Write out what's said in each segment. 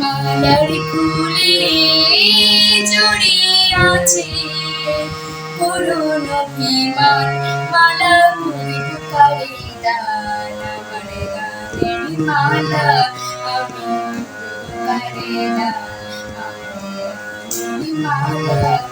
মালার ফুলে জড়িয়ে আছে করুণ অভিমান মালা উপকারে গান আমার গানেরই মালা আমি উপকারে গান মালা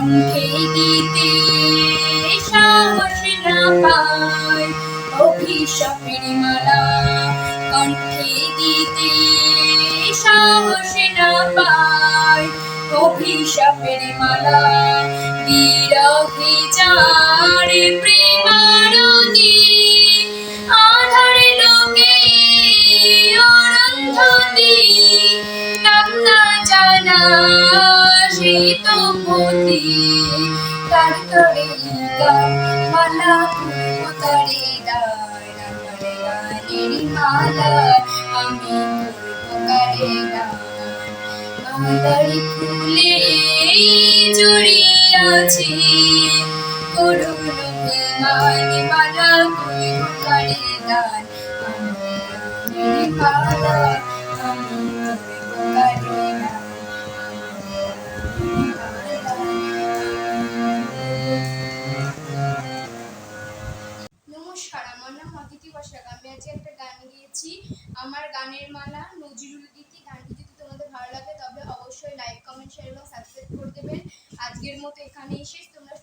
কণ্ঠে দিতে সাহস না পায়। অভিশাপের মালা কণ্ঠে দিতে সাহস না পায়। অভিশাপের মালা বিরহে যারে প্রেমারতি আধার সেই তো পতি তার করে গান মালা পুতারে দায় রাখারে গানের মালা, আমি পুকারে গান মালার ফুলে জড়িয়ে আছে, করুণ অভিমান মালা পুকারে গান আমার মালা আমার গানের মালা, নজরুল গীতি, গানটি যদি তোমাদের ভালো লাগে, তবে অবশ্যই লাইক কমেন্ট শেয়ার এবং সাবস্ক্রাইব করে দেবেন। আজকের মতো এখানেই শেষ। তোমরা